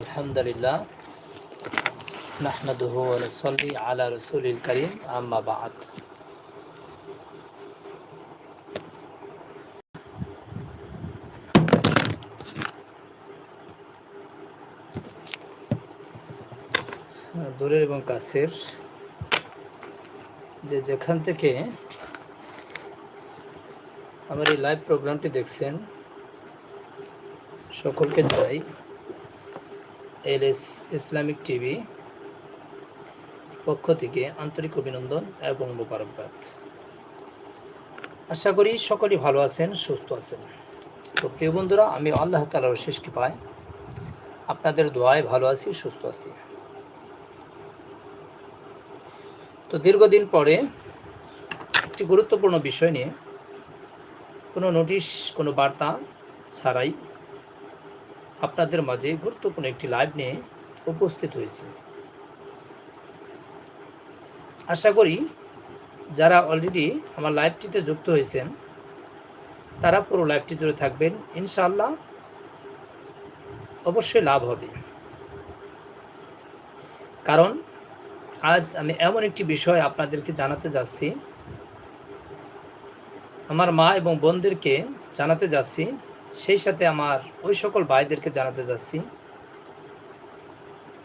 الحمد لله نحمده ونصلي على رسول الكريم أما بعد দূরের এবং কাছের যে যেখান থেকে আমার এই লাইভ প্রোগ্রামটি দেখছেন সকলকে জানাই এল এস ইসলামিক টিভি পক্ষ থেকে আন্তরিক অভিনন্দন এবং মোবারকবাদ। আশা করি সকলেই ভালো আছেন, সুস্থ আছেন। তো প্রিয় বন্ধুরা, আমি আল্লাহ তালার শেষ পাই আপনাদের দোয়ায় ভালো আছি, সুস্থ আছি। তো দীর্ঘদিন পরে একটি গুরুত্বপূর্ণ বিষয় নিয়ে কোনো নোটিশ, কোনো বার্তা ছাড়াই আপনাদের মাঝে গুরুত্বপূর্ণ একটি লাইভ নিয়ে উপস্থিত হয়েছে। আশা করি যারা অলরেডি আমার লাইভটিতে যুক্ত হয়েছেন, তারা পুরো লাইভটি জুড়ে থাকবেন, ইনশাআল্লাহ অবশ্যই লাভ হবে। কারণ আজ আমি এমন একটি বিষয় আপনাদেরকে জানাতে যাচ্ছি, আমার মা এবং বোনদেরকে জানাতে যাচ্ছি সেই সাথে আমার ওই সকল ভাইদেরকে জানাতে যাচ্ছি।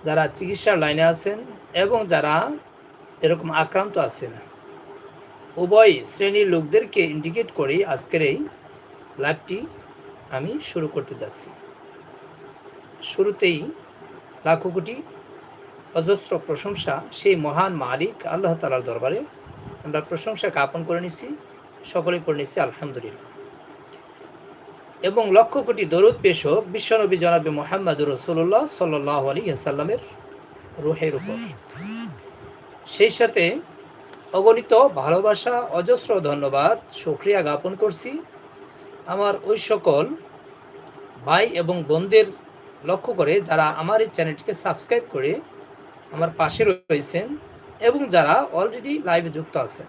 যারা চিকিৎসার লাইনে আছেন এবং যারা এরকম আক্রান্ত আছেন, উভয় শ্রেণির লোকদেরকে ইন্ডিকেট করেই আজকের এই লাইভটি আমি শুরু করতে যাচ্ছি। শুরুতেই লাখো কোটি অজস্র প্রশংসা সেই মহান মালিক আল্লাহ তালার দরবারে। আমরা প্রশংসা জ্ঞাপন করে নিছি, সকলেই করে নিছি, আলহামদুলিল্লাহ। এবং লক্ষ কোটি দরুদ পেশ হোক বিশ্বনবী জনাবে মোহাম্মদ রসুল্লাহ সাল্লাহ আলী সাল্লামের রুহের উপর। সেই সাথে অগণিত ভালোবাসা, অজস্র ধন্যবাদ সুক্রিয়া জ্ঞাপন করছি আমার ওই সকল ভাই এবং বোনদের লক্ষ্য করে যারা আমার এই চ্যানেলটিকে সাবস্ক্রাইব করে আমার পাশে রয়েছেন এবং যারা অলরেডি লাইভে যুক্ত আছেন।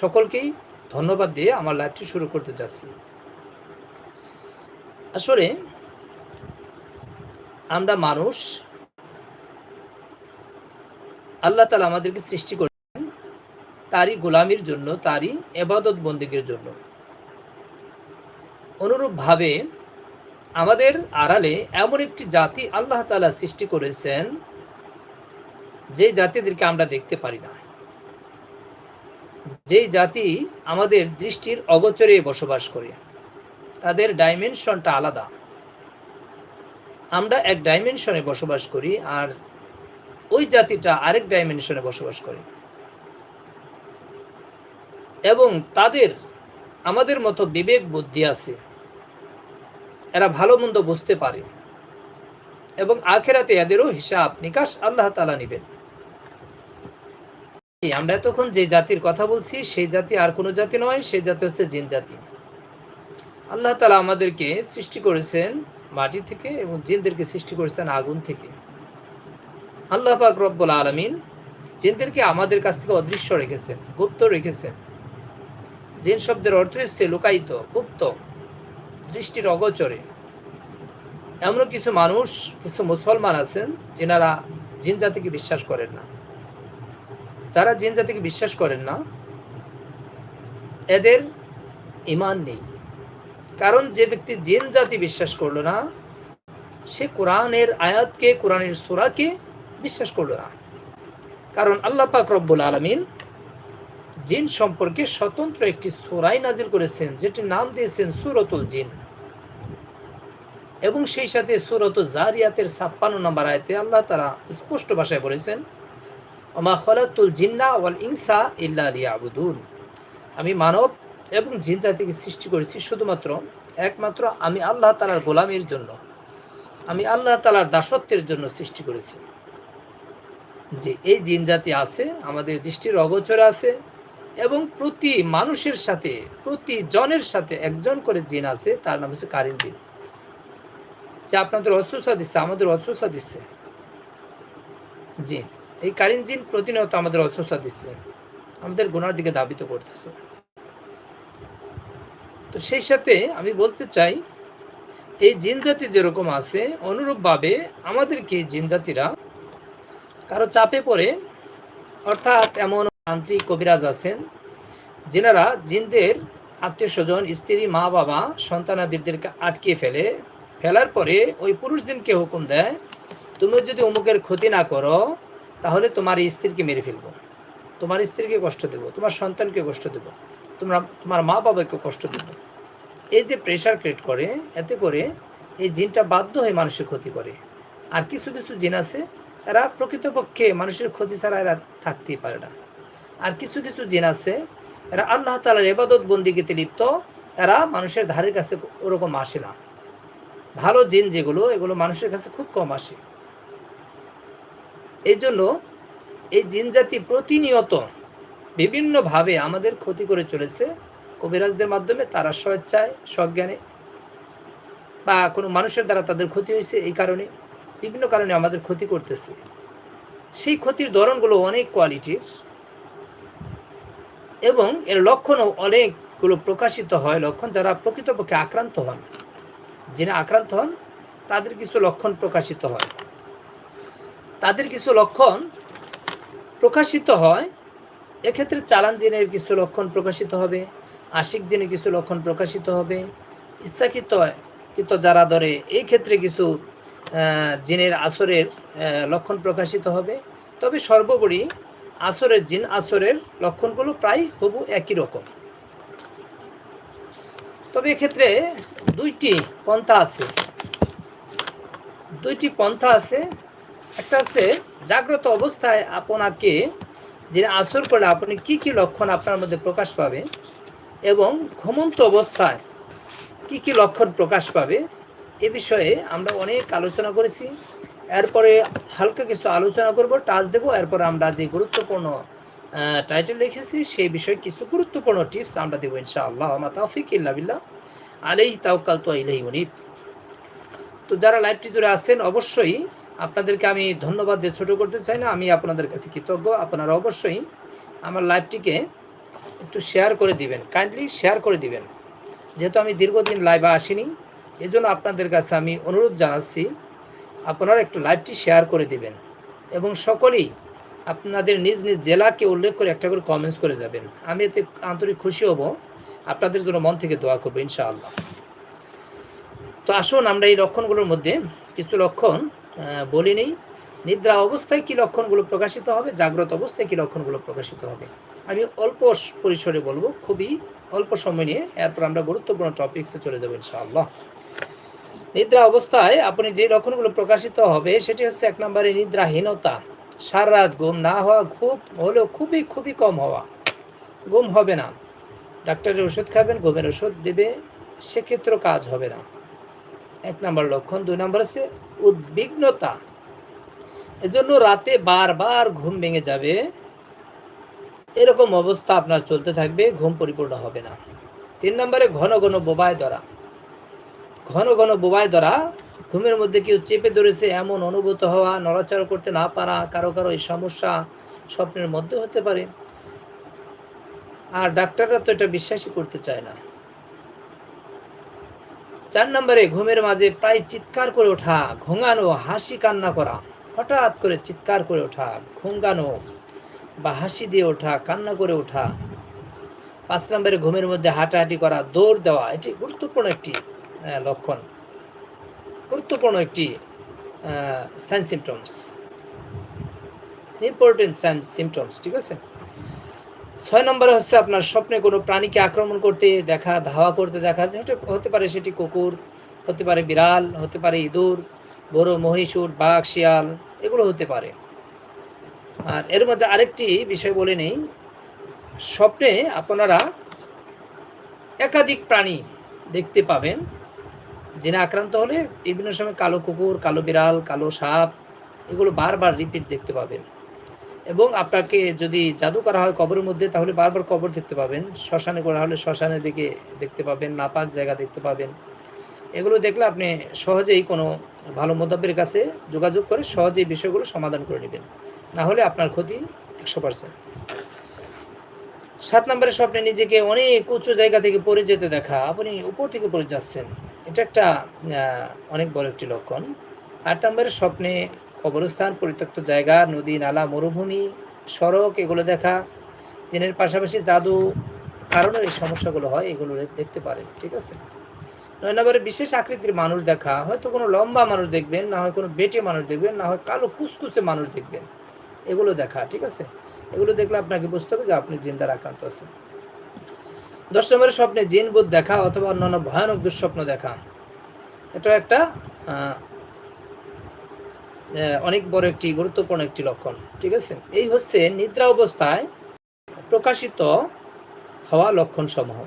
সকলকেই ধন্যবাদ দিয়ে আমার লাইভটি শুরু করতে যাচ্ছি। আসলে আমরা মানুষ, আল্লাহ তালা আমাদেরকে সৃষ্টি করেছেন তারই গোলামির জন্য, তারই এবাদত বন্দীগের জন্য। অনুরূপভাবে আমাদের আড়ালে এমন একটি জাতি আল্লাহ তালা সৃষ্টি করেছেন যে জাতিদেরকে আমরা দেখতে পারি না। যেই জাতি আমাদের দৃষ্টির অগোচরে বসবাস করে। তাদের ডাইমেনশনটা আলাদা। আমরা এক ডাইমেনশনে বসবাস করি আর ওই জাতিটা আরেক ডাইমেনশনে বসবাস করে। এবং তাদের, আমাদের মতো বিবেক বুদ্ধি আছে। এরা ভালো মন্দ বুঝতে পারে। এবং আখেরাতে এদেরও হিসাব নিকাশ আল্লাহ তালা নিবেন। আমরা এতক্ষণ যে জাতির কথা বলছি, সেই জাতি আর কোনো জাতি নয়, সেই জাতি হচ্ছে জিন জাতি। আল্লাহ তালা আমাদেরকে সৃষ্টি করেছেন মাটি থেকে এবং জিনদেরকে সৃষ্টি করেছেন আগুন থেকে। আল্লাহ পাক রব্বুল আলমিন জিনদেরকে আমাদের কাছ থেকে অদৃশ্য রেখেছেন, গুপ্ত রেখেছেন। জিন শব্দের অর্থ হচ্ছে লুকায়িত, গুপ্ত দৃষ্টির অগোচরে। এমন কিছু মানুষ, কিছু মুসলমান আছেন যেনারা জিন জাতিকে বিশ্বাস করেন না। যারা জিন জাতিকে বিশ্বাস করেন না, এদের ইমান নেই। কারণ যে ব্যক্তি জিন জাতি বিশ্বাস করল না, সে কোরআনের আয়াতকে, কোরআনের সুরাকে বিশ্বাস করল না। কারণ আল্লাহ পাক রব্বুল আলমিন জিন সম্পর্কে স্বতন্ত্র একটি সুরাই নাজিল করেছেন, যেটির নাম দিয়েছেন সুরতুল জিন। এবং সেই সাথে সুরত জারিয়াতের ছাপ্পান্ন নম্বর আয়তে আল্লাহ তারা স্পষ্ট ভাষায় বলেছেন আমা খলাতুল জিন্না ওয়াল ইনসা ইল্লা আবুদুন আমি মানব এবং জিন জাতিকে সৃষ্টি করেছি শুধুমাত্র একমাত্র আমি আল্লাহ তালার গোলামের জন্য। আমি আল্লাহ তালার দাসত্বের জন্য সৃষ্টি করেছি। যে এই জিন জাতি আছে, আমাদের দৃষ্টির অগোচরে আছে এবং প্রতি মানুষের সাথে, প্রতি জনের সাথে একজন করে জিন আছে, তার নাম হচ্ছে কারিন জিন। যে আপনাদের অসুসা দিচ্ছে, আমাদের অসুসা দিচ্ছে। জি, এই কারিন জিন প্রতিনিয়ত আমাদের অসুসা দিচ্ছে। আমাদের গুনার দিকে দাবিত করতেছে। তো সেই সাথে আমি বলতে চাই, এই জিন জাতি যেরকম আছে, অনুরূপভাবে আমাদেরকে জিন জাতিরা কারও চাপে পড়ে, অর্থাৎ এমন তান্ত্রিক কবিরাজ আছেন, যেনারা জিনদের আত্মীয় স্বজন স্ত্রী, মা, বাবা সন্তানাদিদেরকে আটকে ফেলে। ফেলার পরে ওই পুরুষ দিনকে হুকুম দেয়, তুমি যদি অমুকের ক্ষতি না করো, তাহলে তোমার স্ত্রীকে মেরে ফেলব। তোমার স্ত্রীকে কষ্ট দেবো, তোমার সন্তানকে কষ্ট দেবো। তোমরা তোমার মা বাবাকে কষ্ট দেবো। এই যে প্রেশার ক্রিয়েট করে, এতে করে এই জিনটা বাধ্য হয়ে মানুষের ক্ষতি করে। আর কিছু কিছু জিন আছে, এরা প্রকৃতপক্ষে মানুষের ক্ষতি ছাড়া এরা থাকতেই পারে না। আর কিছু কিছু জিন আছে, এরা আল্লাহ তালার এবাদত বন্দিগিতে লিপ্ত, এরা মানুষের ধারের কাছে ওরকম আসে না। ভালো জিন যেগুলো, এগুলো মানুষের কাছে খুব কম আসে। এই জন্য এই জিন জাতি প্রতিনিয়ত বিভিন্নভাবে আমাদের ক্ষতি করে চলেছে কবিরাজদের মাধ্যমে, তারা স্বেচ্ছায় সজ্ঞানে বা কোনো মানুষের দ্বারা তাদের ক্ষতি হয়েছে এই কারণে, বিভিন্ন কারণে আমাদের ক্ষতি করতেছে। সেই ক্ষতির ধরনগুলো অনেক কোয়ালিটির এবং এর লক্ষণও অনেকগুলো প্রকাশিত হয়, লক্ষণ যারা প্রকৃতপক্ষে আক্রান্ত হন। যিনি আক্রান্ত হন, তাদের কিছু লক্ষণ প্রকাশিত হয়। তাদের কিছু লক্ষণ প্রকাশিত হয় এক্ষেত্রে চালান জিনের কিছু লক্ষণ প্রকাশিত হবে, আশিক জিনের কিছু লক্ষণ প্রকাশিত হবে, ইচ্ছাকৃত কৃত যারা ধরে, এই ক্ষেত্রে কিছু জিনের আসরের লক্ষণ প্রকাশিত হবে। তবে সর্বোপরি আসরের জিন আসরের লক্ষণগুলো প্রায় হবু একই রকম। তবে এক্ষেত্রে দুইটি পন্থা আছে। দুইটি পন্থা আছে। একটা হচ্ছে জাগ্রত অবস্থায় আপনাকে যে আসর করলে আপনি কি কি লক্ষণ আপনার মধ্যে প্রকাশ পাবে? এবং ঘুমন্ত অবস্থায় কি কি লক্ষণ প্রকাশ পাবে? এ বিষয়ে আমরা অনেক আলোচনা করেছি। এরপরে হালকা কিছু আলোচনা করব, টাচ দেবো। এরপরে আমরা যে গুরুত্বপূর্ণ টাইটেল লিখেছি, সেই বিষয়ে কিছু গুরুত্বপূর্ণ টিপস আমরা দেবো ইনশাআল্লাহ। আমা তাফিক ইল্লা বিল্লাহ। আলাইহি তাওয়াক্কাল তো ইলাইহি উনিব। তো যারা লাইভটি জুড়ে আছেন, অবশ্যই আপনাদেরকে আমি ধন্যবাদ দিয়ে ছোটো করতে চাই না, আমি আপনাদের কাছে কৃতজ্ঞ। আপনারা অবশ্যই আমার লাইভটিকে একটু শেয়ার করে দিবেন কাইন্ডলি শেয়ার করে দিবেন। যেহেতু আমি দীর্ঘদিন লাইভে আসিনি, এজন্য আপনাদের কাছে আমি অনুরোধ জানাচ্ছি, আপনারা একটু লাইভটি শেয়ার করে দিবেন এবং সকলেই আপনাদের নিজ নিজ জেলাকে উল্লেখ করে একটা করে কমেন্টস করে যাবেন। আমি এতে আন্তরিক খুশি হব, আপনাদের জন্য মন থেকে দোয়া করব ইনশাআল্লাহ। তো আসুন আমরা এই লক্ষণগুলোর মধ্যে কিছু লক্ষণ বলি নেই নিদ্রা অবস্থায় কি লক্ষণগুলো প্রকাশিত হবে? জাগ্রত অবস্থায় কি লক্ষণগুলো প্রকাশিত হবে? আমি অল্প পরিসরে বলব, খুবই অল্প সময় নিয়ে এরপর আমরা গুরুত্বপূর্ণ টপিক্সে চলে যাব ইনশাআল্লাহ। নিদ্রা অবস্থায় আপনি যে লক্ষণগুলো প্রকাশিত হবে, সেটি হচ্ছে এক নম্বরে নিদ্রাহীনতা। সারা রাত ঘুম না হওয়া, খুব হলেও খুবই খুবই কম হওয়া। ঘুম হবে না। ডাক্তারের ওষুধ খাবেন, ঘুমের ওষুধ দেবে, সেক্ষেত্রেও কাজ হবে না। এক নম্বর লক্ষণ। দুই নম্বর হচ্ছে উদ্বিগ্নতা। এজন্য রাতে বারবার ঘুম ভেঙে যাবে। এরকম অবস্থা আপনার চলতে থাকবে, ঘুম পরিপূর্ণ হবে না। তিন নম্বরে ঘন ঘন বোবায় ধরা। ঘন ঘন বোবায় ধরা, ঘুমের মধ্যে কেউ চেপে ধরেছে এমন অনুভূত হওয়া, নড়াচড়া করতে না পারা, কারও কারও এই সমস্যা স্বপ্নের মধ্যে হতে পারে। আর ডাক্তাররা তো এটা বিশ্বাসই করতে চায় না। চার নম্বরে ঘুমের মাঝে প্রায় চিৎকার করে ওঠা, ঘুঙানো, হাসি কান্না করা, হঠাৎ করে চিৎকার করে ওঠা, ঘুঙ্গানো বা হাসি দিয়ে ওঠা, কান্না করে ওঠা। পাঁচ নম্বরে ঘুমের মধ্যে হাঁটাহাঁটি করা, দৌড় দেওয়া, এটি গুরুত্বপূর্ণ একটি লক্ষণ। গুরুত্বপূর্ণ একটি sign symptoms important sign symptoms ঠিক আছে? ছয় নম্বরে হচ্ছে আপনার স্বপ্নে কোনো প্রাণীকে আক্রমণ করতে দেখা, ধাওয়া করতে দেখা হতে- পারে সেটি কুকুর, হতে পারে বিড়াল, হতে পারে ইঁদুর বড় মহিষুর বাঘ, শিয়াল, এগুলো হতে পারে। আর এর মধ্যে আরেকটি বিষয় বলে নেই, স্বপ্নে আপনারা একাধিক প্রাণী দেখতে পাবেন জেনে আক্রান্ত হলে বিভিন্ন সময় কালো কুকুর, কালো বিড়াল, কালো সাপ, এগুলো বারবার রিপিট দেখতে পাবেন। এবং আপনাকে যদি জাদু করা হয় কবরের মধ্যে, তাহলে বারবার কবর দেখতে পাবেন। শ্মশানে করা হলে শ্মশানের দিকে দেখতে পাবেন, নাপাক জায়গা দেখতে পাবেন। এগুলো দেখলে আপনি সহজেই কোনো ভালো মোদাব্বের কাছে যোগাযোগ করে সহজেই বিষয়গুলো সমাধান করে নেবেন। না হলে আপনার ক্ষতি একশো পার্সেন্ট। সাত নম্বরের স্বপ্নে নিজেকে অনেক উঁচু জায়গা থেকে পড়ে যেতে দেখা। আপনি উপর থেকে পড়ে যাচ্ছেন। এটা একটা অনেক বড় একটি লক্ষণ। আট নম্বরের স্বপ্নে কবরস্থান, পরিত্যক্ত জায়গা, নদী, নালা, মরুভূমি, সড়ক, এগুলো দেখা। জিনের পাশাপাশি জাদু কারণে এই সমস্যাগুলো হয়, এগুলো দেখতে পারে ঠিক আছে? নয় নম্বরে, বিশেষ আকৃতির মানুষ দেখা, হয়তো কোনো লম্বা মানুষ দেখবেন, না হয় কোনো বেটে মানুষ দেখবেন, না হয় কালো কুসকুসে মানুষ দেখবেন, এগুলো দেখা, ঠিক আছে? এগুলো দেখলে আপনাকে বুঝতে হবে যে আপনি জিন দ্বারা আক্রান্ত আছেন। দশ নম্বরে, স্বপ্নে জিনবোধ দেখা অথবা অন্যান্য ভয়ানক দুঃস্বপ্ন দেখা। এটা একটা অনেক বড় একটি, গুরুত্বপূর্ণ একটি লক্ষণ, ঠিক আছে? এই হচ্ছে নিদ্রা অবস্থায় প্রকাশিত হওয়া লক্ষণ সমূহ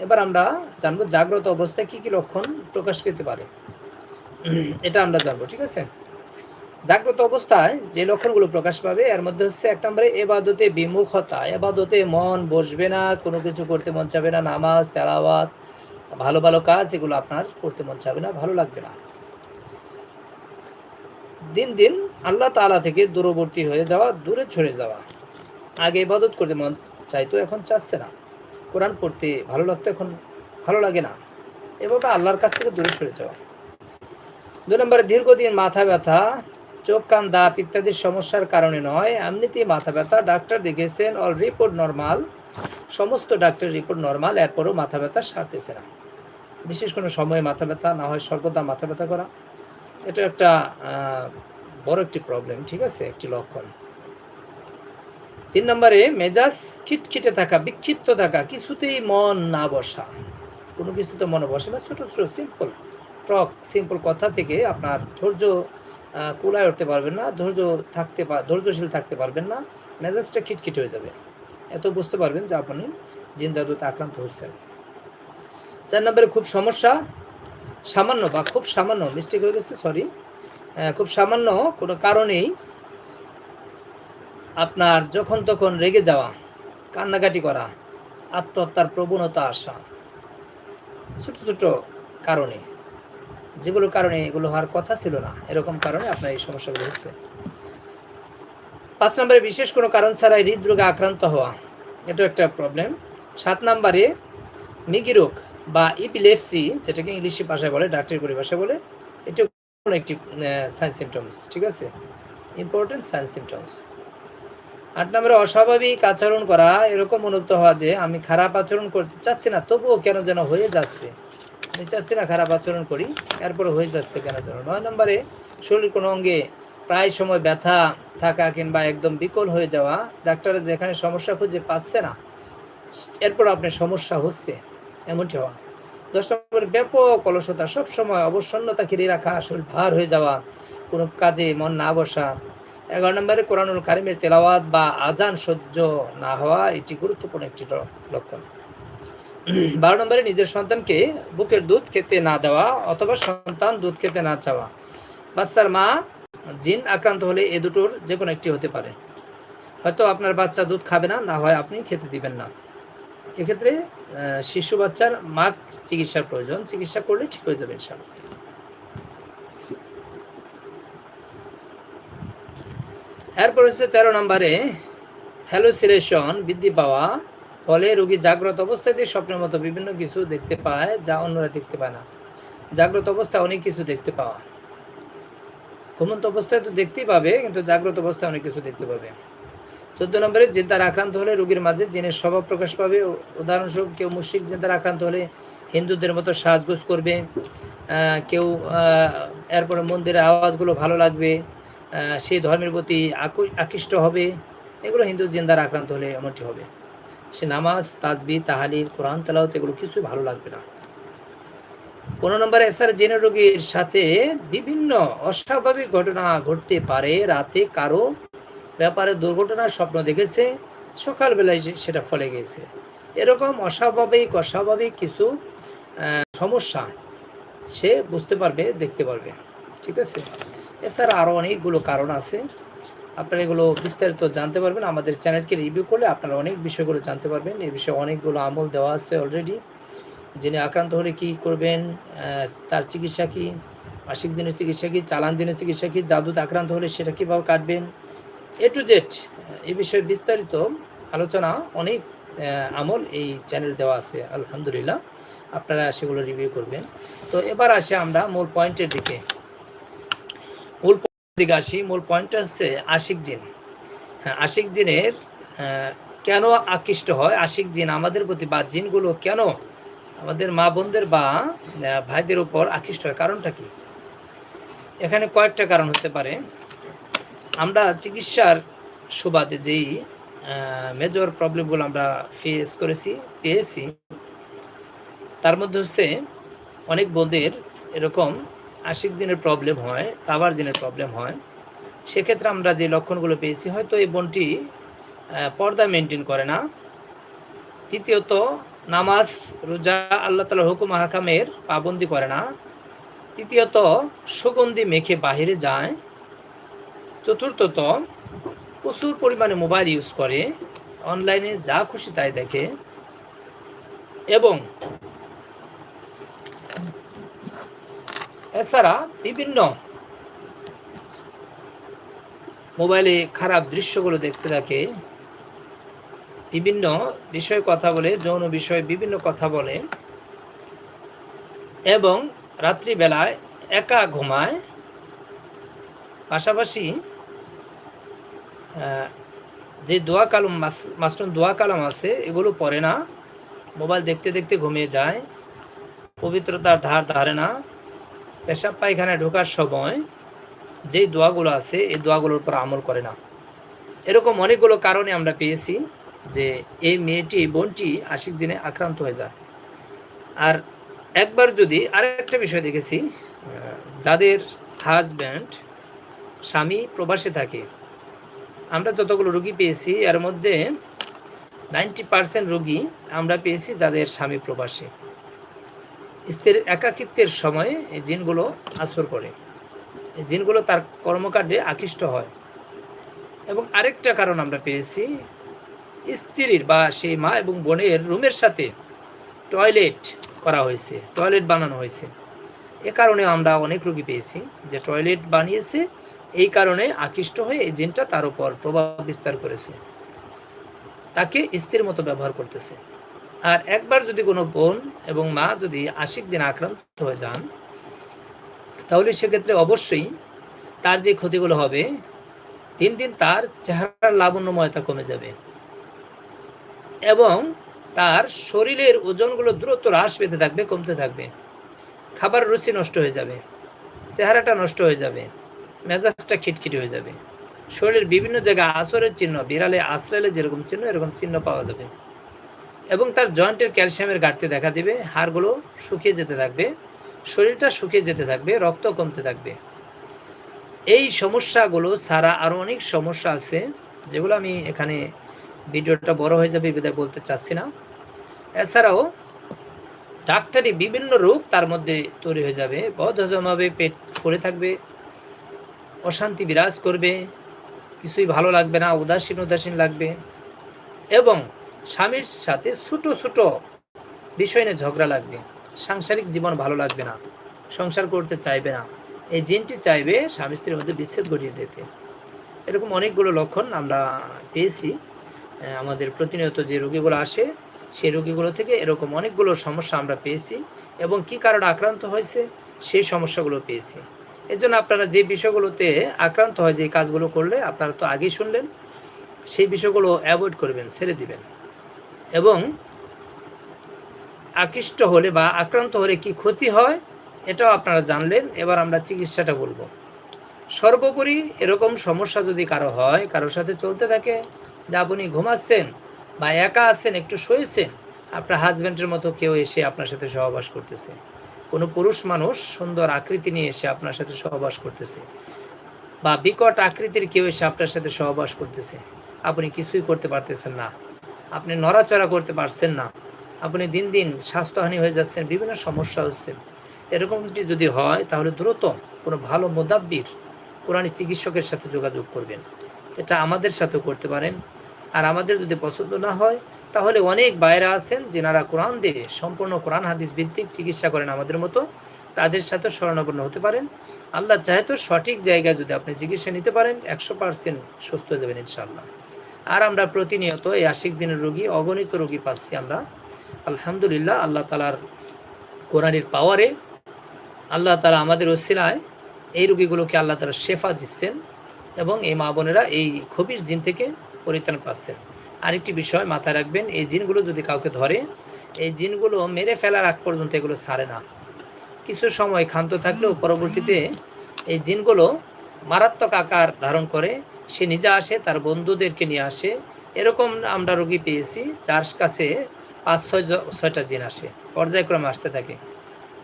এবার আমরা জানব জাগ্রত অবস্থায় কি কি লক্ষণ প্রকাশ পেতে পারে। এটা আমরা জানব, ঠিক আছে? জাগ্রত অবস্থায় যে লক্ষণগুলো প্রকাশ পাবে, এর মধ্যে হচ্ছে এক নম্বরে এবাদতে বিমুখতা, এবাদতে মন বসবে না, কোনো কিছু করতে মন চাবে না, নামাজ, তেলাওয়াত, ভালো ভালো কাজ, এগুলো আপনার করতে মন চাবে না, ভালো লাগবে না। দিন দিন আল্লাহ তাআলা থেকে দূরবর্তী হয়ে যাওয়া, দূরে ছড়ে যাওয়া। আগে ইবাদত করতে মন চাইতো, এখন চাচ্ছে না। কোরআন পড়তে ভালো লাগতো, এখন ভালো লাগে না। এভাবে আল্লাহর কাছ থেকে দূরে সরে যাওয়া। দু নম্বরে, দীর্ঘদিন মাথা ব্যথা, চোখ, কান, দাঁত ইত্যাদির সমস্যার কারণে নয়, এমনিতেই মাথা ব্যথা। ডাক্তার দেখেছেন অল রিপোর্ট নর্মাল সমস্ত ডাক্তার রিপোর্ট নর্মাল এরপরও মাথা ব্যথা সারতেছে না। বিশেষ কোনো সময়ে মাথা ব্যথা না হয় সর্বদা মাথা ব্যথা করা। এটা একটা বড় একটি প্রবলেম ঠিক আছে? একটি লক্ষণ। তিন নম্বরে, মেজাজ খিটখিটে থাকা, বিক্ষিপ্ত থাকা, কিছুতেই মন না বসা। কোনো কিছুতে মনে বসে না, ছোটো ছোটো সিম্পল টক সিম্পল কথা থেকে আপনার ধৈর্য কুলায় উঠতে পারবেন না, ধৈর্য থাকতে ধৈর্যশীল থাকতে পারবেন না, মেজাজটা খিটখিটে হয়ে যাবে। এত বুঝতে পারবেন যে আপনি জিন জাদুতে আক্রান্ত হচ্ছেন। চার নম্বরে, খুব সমস্যা সামান্য বা খুব সামান্য মিস্টেক হয়ে গেছে সরি খুব সামান্য কোনো কারণেই আপনার যখন তখন রেগে যাওয়া, কান্নাকাটি করা, আত্মহত্যার প্রবণতা আসা, ছোট ছোট কারণে, যেগুলোর কারণে এগুলো হওয়ার কথা ছিল না, এরকম কারণে আপনার এই সমস্যাগুলো হচ্ছে। পাঁচ নম্বরে বিশেষ কোনো কারণ ছাড়াই হৃদরোগে আক্রান্ত হওয়া এটা একটা প্রবলেম সাত নম্বরে মিগি রোগ বা ইপিলেপসি যেটাকে ইংলিশে ভাষায় বলে, ডাক্তারি পরিভাষায় বলে এটা একটি সাইন সিমটমস ঠিক আছে? ইম্পর্টেন্ট সাইন সিমটমস আট নম্বরে, অস্বাভাবিক আচরণ করা, এরকম অনুক্ত হওয়া যে আমি খারাপ আচরণ করতে চাচ্ছি না, তবুও কেন যেন হয়ে যাচ্ছে? আমি চাচ্ছি না খারাপ আচরণ করি এরপর হয়ে যাচ্ছে কেন যেন? নয় নম্বরে, শরীর কোনো অঙ্গে প্রায় সময় ব্যথা থাকা কিংবা একদম বিকল হয়ে যাওয়া, ডাক্তার যেখানে সমস্যা খুঁজে পাচ্ছে না এরপর আপনার সমস্যা হচ্ছে। এমনটি হওয়া দশ নম্বরে ব্যাপক অলসতা সবসময় অবসন্নতা ঘিরে রাখা শরীর ভার হয়ে যাওয়া, কোনো কাজে মন না বসা। এগারো নম্বরে কোরআনুল কারিমের তেলাওয়াত বা আজান সহ্য না হওয়া, এটি গুরুত্বপূর্ণ একটি লক্ষণ। বারো নম্বরে নিজের সন্তানকে বুকের দুধ খেতে না দেওয়া অথবা সন্তান দুধ খেতে না চাওয়া। বাচ্চার মা জিন আক্রান্ত হলে এ দুটোর যে কোনো একটি হতে পারে। হয়তো আপনার বাচ্চা দুধ খাবে না না হয় আপনি খেতে দিবেন না। এক্ষেত্রে শিশু বাচ্চার মা চিকিৎসার প্রয়োজন। চিকিৎসা করলে ঠিক হয়ে যাবে ইনশাল্লাহ এরপর হচ্ছে তেরো নম্বরে হ্যালোসিলেশন বৃদ্ধি পাওয়া, ফলে রোগী জাগ্রত অবস্থাতে স্বপ্নের মতো বিভিন্ন কিছু দেখতে পায় যা অন্যরা দেখতে পায় না। জাগ্রত অবস্থায় অনেক কিছু দেখতে পাওয়া। ঘুমন্ত অবস্থায় তো দেখতেই পাবে, কিন্তু জাগ্রত অবস্থায় অনেক কিছু দেখতে পাবে। চোদ্দ নম্বরে জিন দ্বারা আক্রান্ত হলে রোগীর মাঝে জিনের স্বভাব প্রকাশ পাবে উদাহরণস্বরূপ কেউ মুশিক জিন দ্বারা আক্রান্ত হলে হিন্দুদের মতো সাজগোজ করবে কেউ এরপরে মন্দিরের আওয়াজগুলো ভালো লাগবে সেই ধর্মের প্রতি আকু- আকৃষ্ট হবে, এগুলো হিন্দু জিন দ্বারা আক্রান্ত হলে এমনটি হবে। সে নামাজ, তাজবি, তাহালিল, কোরআন তেলাওত এগুলো কিছুই ভালো লাগবে না। পনেরো নম্বরে এসআর জেনে রোগীর সাথে বিভিন্ন অস্বাভাবিক ঘটনা ঘটতে পারে, রাতে কারও ব্যাপারে দুর্ঘটনার স্বপ্ন দেখেছে, সকালবেলায় সেটা ফলে গেছে। এরকম অস্বাভাবিক অস্বাভাবিক কিছু সমস্যা সে বুঝতে পারবে, দেখতে পারবে। ঠিক আছে? এছাড়া আরও অনেকগুলো কারণ আছে। আপনারা এগুলো বিস্তারিত জানতে পারবেন। আমাদের চ্যানেলকে রিভিউ করলে আপনারা অনেক বিষয়গুলো জানতে পারবেন। এই বিষয়ে অনেকগুলো আমল দেওয়া আছে অলরেডি যিনি আক্রান্ত হলে কি করবেন তার চিকিৎসা কী? মাসিক জিনের চিকিৎসা কী? চালান জিনের চিকিৎসা কী? জাদুতে আক্রান্ত হলে সেটা কীভাবে কাটবেন? এ টু জেড এই বিষয়ে বিস্তারিত আলোচনা, অনেক আমল এই চ্যানেল দেওয়া আছে, আলহামদুলিল্লাহ। আপনারা সেগুলো রিভিউ করবেন। তো এবার আসে আমরা মূল পয়েন্টের দিকে। মূল দিকে আসি। মূল পয়েন্টটা হচ্ছে আশিক জিন। হ্যাঁ আশিক জিনের কেন আকৃষ্ট হয়? আশিক জিন আমাদের প্রতি বা জিনগুলো কেন আমাদের মা বোনদের বা ভাইদের উপর আকৃষ্ট হয়? কারণটা কি? এখানে কয়েকটা কারণ হতে পারে। আমরা চিকিৎসার সুবাদে যেই মেজর প্রবলেমগুলো আমরা ফেস করেছি, পেয়েছি, তার মধ্যে হচ্ছে অনেক বোনদের এরকম আশিক দিনের প্রবলেম হয় তাবার দিনের প্রবলেম হয়। সেক্ষেত্রে আমরা যে লক্ষণগুলো পেয়েছি, হয়তো এই বোনটি পর্দা মেনটেন করে না। তৃতীয়ত, নামাজ, রোজা, আল্লাহ তালার হুকুম হাকামের পাবন্দি করে না। তৃতীয়ত, সুগন্ধি মেখে বাহিরে যায়। চতুর্থত প্রচুর পরিমাণে মোবাইল ইউজ করে অনলাইনে যা খুশি তাই দেখে। এবং এছাড়া বিভিন্ন মোবাইলে খারাপ দৃশ্যগুলো দেখতে থাকে। বিভিন্ন বিষয়ে কথা বলে, যৌন বিষয়ে বিভিন্ন কথা বলে। এবং রাত্রিবেলায় একা ঘুমায়। পাশাপাশি যে দোয়া কালাম মাস্টন দোয়া কালাম আছে, এগুলো পড়ে না। মোবাইল দেখতে দেখতে ঘুমিয়ে যায়। পবিত্রতার ধার ধারে না। পেশাব পায়খানায় ঢোকার সময় যেই দোয়াগুলো আছে, এই দোয়াগুলোর উপর আমল করে না। এরকম অনেকগুলো কারণে আমরা পেয়েছি যে এই মেয়েটি, বোনটি আশিক দিনে আক্রান্ত হয়ে যায়। আর একবার যদি আরেকটা বিষয় দেখেছি যাদের হাজব্যান্ড স্বামী প্রবাসে থাকে আমরা যতগুলো রুগী পেয়েছি, এর মধ্যে নাইনটি পার্সেন্ট রুগী আমরা পেয়েছি যাদের স্বামী প্রবাসী। স্ত্রীর একাকিত্বের সময়ে এই জিনগুলো আসর করে। এই জিনগুলো তার কর্মকাণ্ডে আকৃষ্ট হয়। এবং আরেকটা কারণ আমরা পেয়েছি, স্ত্রীর বা সেই মা এবং বোনের রুমের সাথে টয়লেট করা হয়েছে, টয়লেট বানানো হয়েছে। এ কারণে আমরা অনেক রোগী পেয়েছি যে টয়লেট বানিয়েছে এই কারণে আকৃষ্ট হয়ে এই জিনটা তার উপর প্রভাব বিস্তার করেছে। তাকে স্ত্রীর মতো ব্যবহার করতেছে। আর একবার যদি কোনো বোন এবং মা যদি আশিক জিন আক্রান্ত হয়ে যান, তাহলে সেক্ষেত্রে অবশ্যই তার যে ক্ষতিগুলো হবে, দিন দিন তার চেহারার লাবণ্যময়তা কমে যাবে। এবং তার শরীরের ওজনগুলো দ্রুত হ্রাস পেতে থাকবে, কমতে থাকবে। খাবার রুচি নষ্ট হয়ে যাবে। চেহারাটা নষ্ট হয়ে যাবে। মেজাজটা খিটখিটি হয়ে যাবে। শরীরের বিভিন্ন জায়গায় আসরের চিহ্ন, বিড়ালে আশ্রাইলে যেরকম চিহ্ন, এরকম চিহ্ন পাওয়া যাবে। এবং তার জয়েন্টের ক্যালসিয়ামের ঘাটতি দেখা দিবে, হাড়গুলো শুকিয়ে যেতে থাকবে, শরীরটা শুকিয়ে যেতে থাকবে, রক্ত কমতে থাকবে। এই সমস্যাগুলো ছাড়া আরও অনেক সমস্যা আছে, যেগুলো আমি এখানে ভিডিওটা বড় হয়ে যাবে, বিদায় বলতে চাচ্ছি না। এছাড়াও, ডাক্তারি বিভিন্ন রোগ তার মধ্যে তৈরি হয়ে যাবে বদ হজম হবে পেট পড়ে থাকবে অশান্তি বিরাজ করবে, কিছুই ভালো লাগবে না, উদাসীন উদাসীন লাগবে। এবং স্বামীর সাথে ছোটো ছোটো বিষয় নিয়ে ঝগড়া লাগবে। সাংসারিক জীবন ভালো লাগবে না, সংসার করতে চাইবে না। এই জিনটি চাইবে স্বামী স্ত্রীর মধ্যে বিচ্ছেদ ঘটিয়ে দিতে। এরকম অনেকগুলো লক্ষণ আমরা পেয়েছি। আমাদের প্রতিনিয়ত যে রোগীগুলো আসে, সেই রোগীগুলো থেকে এরকম অনেকগুলো সমস্যা আমরা পেয়েছি। এবং কি কারণে আক্রান্ত হয়েছে, সেই সমস্যাগুলো পেয়েছি। এজন্য আপনারা যে বিষয়গুলোতে আক্রান্ত হয়, যে কাজগুলো করলে আপনারা তো আগেই শুনলেন, সেই বিষয়গুলো অ্যাভয়েড করবেন, ছেড়ে দিবেন। এবং আকৃষ্ট হলে বা আক্রান্ত হলে কি ক্ষতি হয়, এটাও আপনারা জানলেন। এবার আমরা চিকিৎসাটা বলব। সর্বোপরি এরকম সমস্যা যদি কারও হয়, কারোর সাথে চলতে থাকে, যে আপনি ঘুমাচ্ছেন বা একা আছেন, একটু শুয়েছেন, আপনার হাজব্যান্ডের মতো কেউ এসে আপনার সাথে সহবাস করতেছে। কোনো পুরুষ মানুষ সুন্দর আকৃতি নিয়ে এসে আপনার সাথে সহবাস করতেছে। বা বিকট আকৃতির কেউ এসে আপনার সাথে সহবাস করতেছে। আপনি কিছুই করতে পারতেছেন না। আপনি নড়াচড়া করতে পারছেন না। আপনি দিন দিন স্বাস্থ্যহানি হয়ে যাচ্ছেন, বিভিন্ন সমস্যা হচ্ছে। এরকমটি যদি হয়, তাহলে দ্রুত কোনো ভালো মোদাব্বির কোরআনী চিকিৎসকের সাথে যোগাযোগ করবেন। এটা আমাদের সাথেও করতে পারেন। আর আমাদের যদি পছন্দ না হয় তাহলে অনেক বাইরা আছেন যেনারা কোরআন দিয়ে সম্পূর্ণ কোরআন, হাদিস, ভিত্তিক চিকিৎসা করেন আমাদের মতো, তাদের সাথে শরণাপন্ন হতে পারেন। আল্লাহ চাহে তো সঠিক জায়গায় যদি আপনি চিকিৎসা নিতে পারেন, একশো পার্সেন্ট সুস্থ হয়ে যাবেন ইনশাল্লাহ আর আমরা প্রতিনিয়ত এই আশিক দিনের রোগী, অগণিত রোগী পাচ্ছি আমরা। আলহামদুলিল্লাহ, আল্লাহ তালার কোরআনের পাওয়ারে আল্লাহ তালা আমাদের ওসিলায় এই রোগীগুলোকে আল্লাহ তালা শেফা দিচ্ছেন এবং এই মা বোনেরা এই খবির জিন থেকে পরিত্রাণ পাচ্ছেন। আরেকটি বিষয় মাথায় রাখবেন, এই জিনগুলো যদি কাউকে ধরে, এই জিনগুলো মেরে ফেলার আগ পর্যন্ত এগুলো ছাড়ে না। কিছু সময় ক্ষান্ত থাকলেও পরবর্তীতে এই জিনগুলো মারাত্মক আকার ধারণ করে, সে নিজে আসে, তার বন্ধুদেরকে নিয়ে আসে। এরকম আমরা রোগী পেয়েছি, যার কাছে পাঁচ, ছয় ছয়টা জিন আসে, পর্যায়ক্রমে আসতে থাকে।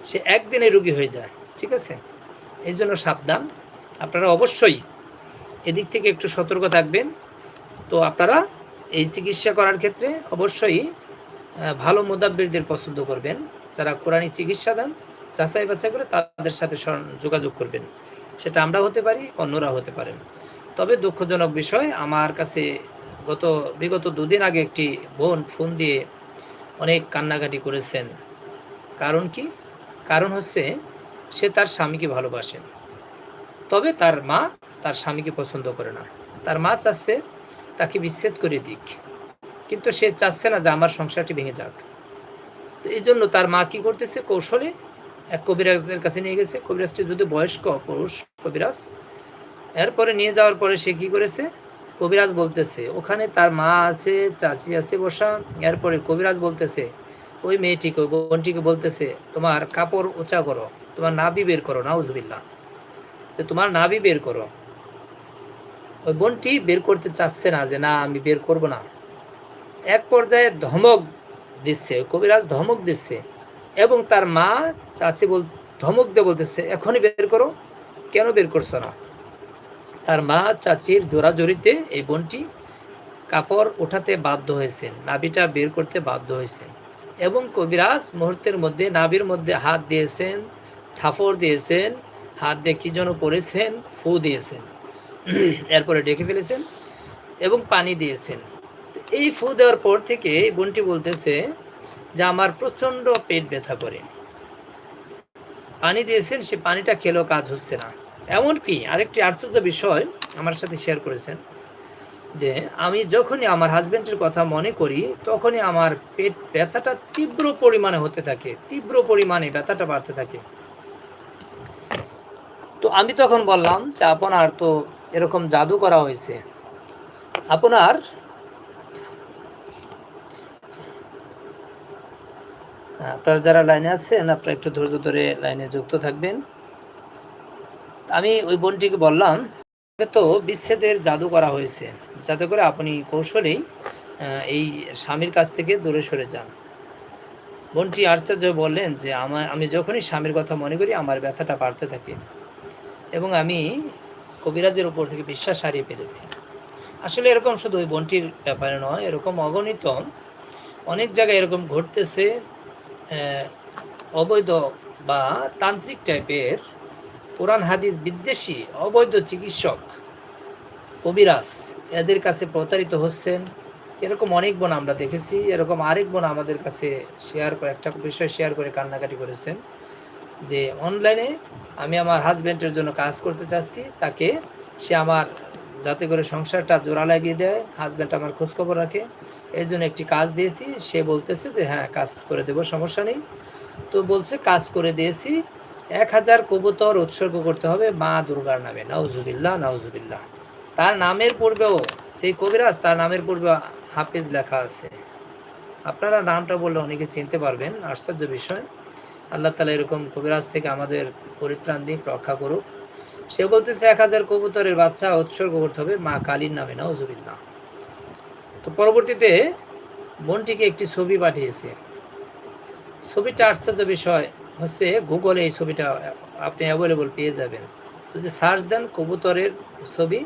সে একদিনে রুগী হয়ে যায়, ঠিক আছে? এই জন্য সাবধান। আপনারা অবশ্যই এদিক থেকে একটু সতর্ক থাকবেন। তো আপনারা এই চিকিৎসা করার ক্ষেত্রে অবশ্যই ভালো মোদাব্বিরদের পছন্দ করবেন। যারা কোরআনী চিকিৎসা দেন, যাচাই বাছাই করে তাদের সাথে যোগাযোগ করবেন। সেটা আমরা হতে পারি, অন্যরা হতে পারেন। তবে দুঃখজনক বিষয়, আমার কাছে গত, বিগত দুদিন আগে একটি বোন ফোন দিয়ে অনেক কান্নাকাটি করেছেন। কারণ কি? কারণ হচ্ছে, সে তার স্বামীকে ভালোবাসেন তবে তার মা তার স্বামীকে পছন্দ করে না। তার মা চাচ্ছে তাকে বিচ্ছেদ করে দিক। কিন্তু সে চাচ্ছে না যে আমার সংসারটি ভেঙে যাক। তো এই জন্য তার মা কি করতেছে? কৌশলে এক কবিরাজের কাছে নিয়ে গেছে। কবিরাজটি যদি বয়স্ক, পুরুষ কবিরাজ, এরপরে নিয়ে যাওয়ার পরে সে কি করেছে? কবিরাজ বলতেছে, ওখানে তার মা আছে, চাচি আছে বসা। এরপরে কবিরাজ বলতেছে, ওই মেয়েটিকে, ওই বোনটিকে বলতেছে, তোমার কাপড় উঁচা করো, তোমার নাভি বের করো নাউজবিল্লা তোমার নাভি বের করো। ওই বোনটি বের করতে চাচ্ছে না যে, না, আমি বের করব না। এক পর্যায়ে ধমক দিচ্ছে কবিরাজ ধমক দিচ্ছে এবং তার মা চাচি বল, ধমক দিয়ে বলতেছে, এখনই বের করো। কেন বের করছ না? তার মা চাচির জোরাজোরিতে এই বোনটি কাপড় ওঠাতে বাধ্য হয়েছেন, নাভিটা বের করতে বাধ্য হয়েছেন এবং কবিরাজ মুহূর্তের মধ্যে, নাভির মধ্যে হাত দিয়েছেন থাফর দিয়েছেন, হাত দিয়ে কী যেন করেছেন ফু দিয়েছেন। এরপরে ডেকে ফেলেছেন এবং পানি দিয়েছেন। এই ফু দেওয়ার পর থেকে বোনটি বলতেছে যে, আমার প্রচণ্ড পেট ব্যথা করে। পানি দিয়েছেন, সে পানিটা খেলেও কাজ হচ্ছে না। এমনকি আরেকটি আশ্চর্য বিষয় আমার সাথে শেয়ার করেছেন যে, আমি যখনই আমার হাজবেন্ডের কথা মনে করি, তখনই আমার পেট ব্যথাটা তীব্র পরিমাণে হতে থাকে, তীব্র পরিমাণে ব্যথাটা বাড়তে থাকে। তো আমি তখন বললাম যে আপনার তো এরকম জাদু করা হয়েছে। আপনার আপনারা যারা লাইনে আছেন, আপনারা একটু ধৈর্য ধরে লাইনে যুক্ত থাকবেন। আমি ওই বোনটিকে বললাম তো বিচ্ছেদের জাদু করা হয়েছে। যাতে করে আপনি কৌশলেই এই স্বামীর কাছ থেকে দূরে সরে যান। বোনটি আশ্চর্য বললেন যে, আমার, আমি যখনই স্বামীর কথা মনে করি, আমার ব্যথাটা বাড়তে থাকে। এবং আমি কবিরাজের উপর থেকে বিশ্বাস হারিয়ে ফেলেছি। আসলে এরকম শুধু ওই বনটির ব্যাপারে নয়, এরকম অগণিত অনেক জায়গায় এরকম ঘটতেছে অবৈধ বা তান্ত্রিক টাইপের কোরআন, হাদিস, বিদ্বেষী অবৈধ চিকিৎসক কবিরাজ এদের কাছে প্রতারিত হচ্ছেন। এরকম অনেক বোন আমরা দেখেছি, এরকম আরেক বোন আমাদের কাছে শেয়ার করে, একটা বিষয় শেয়ার করে কান্নাকাটি করেছেন। যে অনলাইনে আমি আমার হাজব্যান্ডের জন্য কাজ করতে চাচ্ছি, তাকে সে আমার যাতে করে সংসারটা জোড়া লাগিয়ে দেয় হাজব্যান্ড আমার খোঁজখবর রাখে। এই জন্য একটি কাজ দিয়েছি, সে বলতেছে যে হ্যাঁ কাজ করে দেবো, সমস্যা নেই। তো বলছে, কাজ করে দিয়েছি, এক হাজার কবুতর উৎসর্গ করতে হবে মা দুর্গার নামে। নাউজুবিল্লাহ নাউজুবিল্লাহ। তার নামের পূর্বেও সেই কবিরাজ, তার নামের পূর্বে হাফিজ লেখা আছে। আপনারা নামটা বললে অনেকে চিনতে পারবেন, আশ্চর্য বিষয়। আল্লাহ তালা এরকম কবিরাজ থেকে আমাদের পরিত্রাণ দিক, রক্ষা করুক। সে বলতেছে, এক হাজার কবুতরের বাচ্চা উৎসর্গ করতে হবে মা কালীর নামে, নাউজুবিল্লাহ। তো পরবর্তীতে বোনটিকে একটি ছবি পাঠিয়েছে। ছবিটা আশ্চর্য বিষয় হচ্ছে গুগলে এই ছবিটা আপনি অ্যাভেলেবল পেয়ে যাবেন। যদি সার্চ দেন কবুতরের ছবি,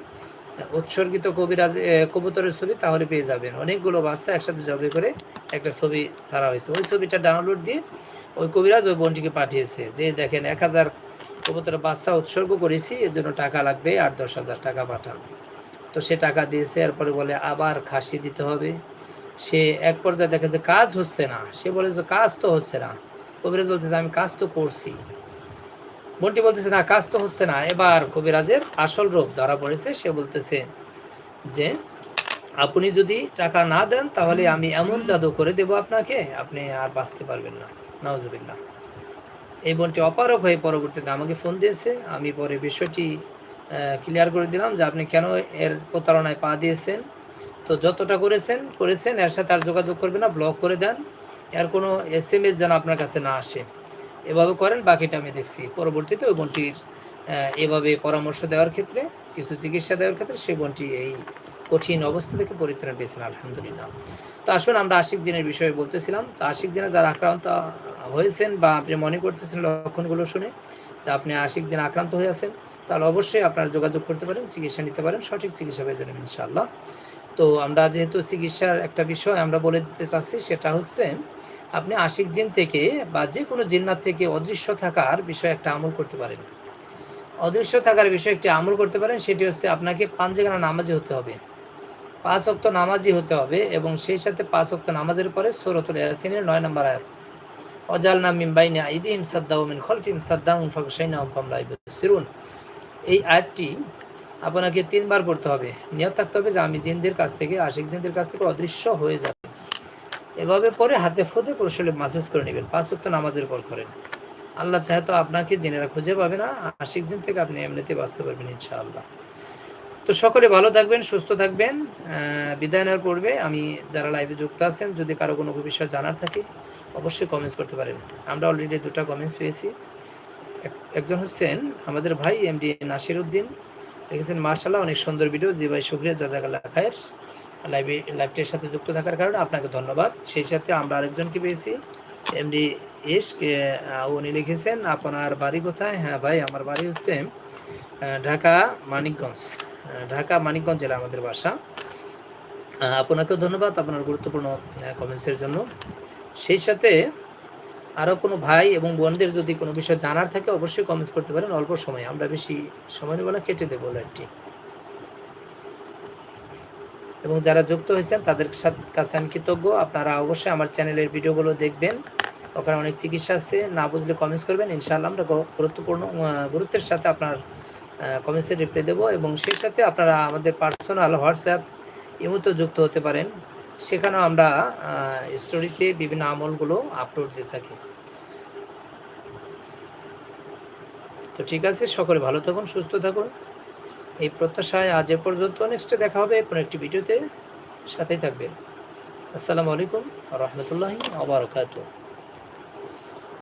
উৎসর্গিত কবিরাজ কবুতরের ছবি, তাহলে পেয়ে যাবেন। অনেকগুলো বাচ্চা একসাথে জবে করে একটা ছবি ছাড়া হয়েছে। ওই ছবিটা ডাউনলোড দিয়ে ওই কবিরাজ ওই বোনটিকে পাঠিয়েছে। যে দেখেন, এক হাজার কবুতরের বাচ্চা উৎসর্গ করেছি, এর জন্য টাকা লাগবে আট দশ হাজার টাকা পাঠান তো সে টাকা দিয়েছে, এরপরে বলে, আবার খাসি দিতে হবে। সে এক পর্যায়ে দেখে যে কাজ হচ্ছে না। সে বলে যে, কাজ তো হচ্ছে না। কবিরাজ বলতেছে, আমি কাজ তো করছি। বোনটি বলতেছে, না, কাজ তো হচ্ছে না। এবার কবিরাজের আসল রূপ ধরা পড়েছে। সে বলতেছে যে, আপনি যদি টাকা না দেন, তাহলে আমি এমন জাদু করে দেব আপনাকে, আপনি আর বাঁচতে পারবেন না। নওয়াজবিল্লাহ এই বোনটি অপারক হয়ে পরবর্তীতে আমাকে ফোন দিয়েছে। আমি পরে বিষয়টি ক্লিয়ার করে দিলাম যে আপনি কেন এর প্রতারণায় পা দিয়েছেন। তো যতটা করেছেন করেছেন, এর সাথে আর যোগাযোগ করবে না ব্লক করে দেন। এর কোনো এস এম এস যেন আপনার কাছে না আসে। এভাবে করেন, বাকিটা আমি দেখছি। পরবর্তীতে ওই বোনটির এভাবে পরামর্শ দেওয়ার ক্ষেত্রে, কিছু চিকিৎসা দেওয়ার ক্ষেত্রে সেই বোনটি এই কঠিন অবস্থা থেকে পরিত্রাণ পেয়েছেন, আলহামদুলিল্লাহ। তো আসুন আমরা আশিক জেনের বিষয়ে বলতেছিলাম। তো আশিক জেনে যারা আক্রান্ত হয়েছেন বা আপনি মনে করতেছেন লক্ষণগুলো শুনে যে আপনি আশিক জেনে আক্রান্ত হয়ে আছেন, তাহলে অবশ্যই আপনারা যোগাযোগ করতে পারেন, চিকিৎসা নিতে পারেন, সঠিক চিকিৎসা পেয়ে যাবেন, ইনশাআল্লাহ। তো আমরা যেহেতু চিকিৎসার একটা বিষয় আমরা বলে দিতে চাচ্ছি, সেটা হচ্ছে আপনি আশিক জিন থেকে বা যে কোনো জিন্নাত থেকে অদৃশ্য থাকার বিষয়ে একটা আমল করতে পারেন। অদৃশ্য থাকার বিষয়ে একটি আমল করতে পারেন, সেটি হচ্ছে আপনাকে পাঞ্জেগানা নামাজি হতে হবে। পাঁচ অক্ত নামাজি হতে হবে এবং সেই সাথে পাঁচ অক্ত নামাজের পরে সৌরতুল ইয়াসিনের নয় নম্বর আয়াত। অজাল নাম মিমবাইনে আইদিম সাদ্দাউ মিন খলফিম সাদ্দাউন ফাকশাইনা কামলা ইবসিরুন। এই আয়াতটি আপনাকে তিনবার পড়তে হবে। নিয়ত থাকতে হবে যে আমি জিনদের কাছ থেকে, আশিক জিনদের কাছ থেকে অদৃশ্য হয়ে যাবে এভাবে পরে হাতে ফোদে কৌশলে মাসেজ করে নেবেন, পাঁচ ওয়াক্ত নামাজের পর করেন। আল্লাহ চাহে তো আপনাকে জেনেরা খুঁজে পাবে না, আশিক দিন থেকে আপনি এমনিতে বাঁচতে পারবেন ইনশাআল্লাহ। তো সকলে ভালো থাকবেন, সুস্থ থাকবেন। বিদায় নেওয়ার পূর্বে আমি যারা লাইভে যুক্ত আছেন, যদি কারও কোনো বিষয় জানার থাকে, অবশ্যই কমেন্টস করতে পারেন। আমরা অলরেডি দুটো কমেন্টস পেয়েছি। এক- একজন হচ্ছেন আমাদের ভাই এমডি নাসির উদ্দিন। লিখেছেন মার্শাল্লাহ অনেক সুন্দর ভিডিও জি ভাই, শুক্রিয়া জাজাকাল্লাহ খায়ের। লাইভে লাইভটির সাথে যুক্ত থাকার কারণে আপনাকে ধন্যবাদ। সেই সাথে আমরা আরেকজনকে পেয়েছি এমডি এস উনি লিখেছেন, আপনার বাড়ি কোথায়? হ্যাঁ ভাই, আমার বাড়ি হচ্ছে ঢাকা, মানিকগঞ্জ। ঢাকা মানিকগঞ্জ জেলা আমাদের বাসা। আপনাকেও ধন্যবাদ আপনার গুরুত্বপূর্ণ কমেন্টসের জন্য। সেই সাথে আরও কোনো ভাই এবং বোনদের যদি কোনো বিষয় জানার থাকে, অবশ্যই কমেন্টস করতে পারেন। অল্প সময়, আমরা বেশি সময় নেব না, কেটে দেবো লাইভটি এবং যারা যুক্ত হয়েছেন, তাদের কাছে আমি কৃতজ্ঞ। আপনারা অবশ্যই আমার চ্যানেলের ভিডিওগুলো দেখবেন। ওখানে অনেক চিকিৎসা আছে। না বুঝলে কমেন্টস করবেন। ইনশাআল্লাহ আমরা গুরুত্বপূর্ণ গুরুত্বের সাথে আপনার কমেন্টসের রিপ্লাই দেবো এবং সেই সাথে আপনারা আমাদের পার্সোনাল হোয়াটসঅ্যাপ ইমতো যুক্ত হতে পারেন। সেখানেও আমরা স্টোরিতে বিভিন্ন আমলগুলো আপলোড দিয়ে থাকি। তো ঠিক আছে, সকলে ভালো থাকুন, সুস্থ থাকুন। এই প্রত্যাশায় আজ এ পর্যন্ত নেক্সটে দেখা হবে কোনো একটি ভিডিওতে। সাথেই থাকবেন। আসসালামু আলাইকুম রহমতুল্লাহি আবরকাত